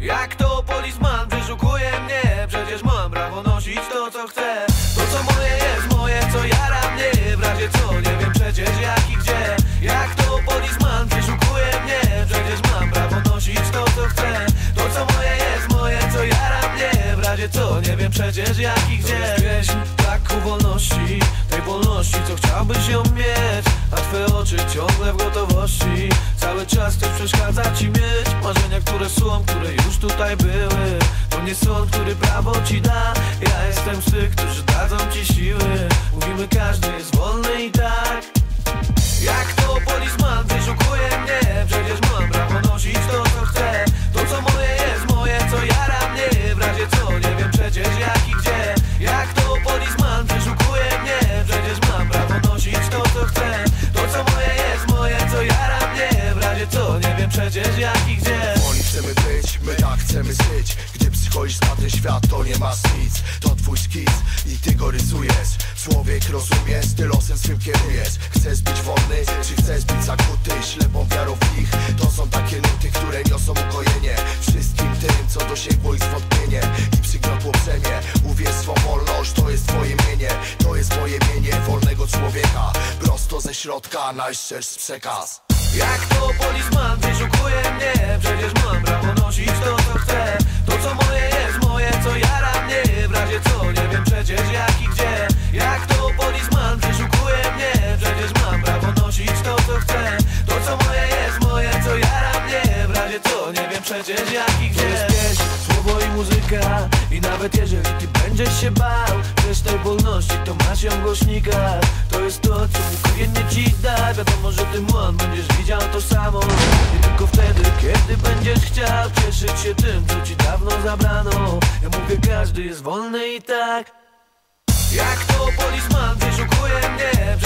Jak to polisman wyszukuje mnie? Przecież mam prawo nosić to co chcę. To co moje jest moje, co jara mnie W razie co nie wiem przecież jak i gdzie. Jak to polisman wyszukuje mnie? Przecież mam prawo nosić to co chcę. To co moje jest moje, co jara mnie W razie co nie wiem przecież jak i gdzie. To jest pieśń braku wolności Tej wolności co chciałbyś ją mieć. A twoje oczy ciągle w gotowości. Cały czas ktoś przeszkadza ci mieć. Marzenia, są, które już tutaj były. To nie sąd, który prawo ci da. Ja jestem z tych, którzy dadzą ci siły. Mówimy każdy jest wolny świat, to nie masz nic To twój skiz i ty go rysujesz. Człowiek rozumiesz, ty losem swym kierujesz. Chcesz być wolny, czy chcesz być zakuty? Ślepą wiarą w nich To są takie nuty, które niosą ukojenie. Wszystkim tym, co dosięgło ich zwątpienie I przygniotło brzemię Uwierz swą wolność, to jest twoje mienie. To jest moje mienie wolnego człowieka. Prosto ze środka, najszczerszy przekaz. Jak to polisman wyszukuje mnie. Przecież mam muzyka. I nawet jeżeli ty będziesz się bał Chcesz tej wolności, to masz ją w głośnikach. To jest to, co ukojenie ci da. Wiadomo, że ty młon będziesz widział to samo. Nie tylko wtedy, kiedy będziesz chciał Cieszyć się tym, co ci dawno zabrano. Ja mówię, każdy jest wolny i tak. Jak to polisman wyszukuje mnie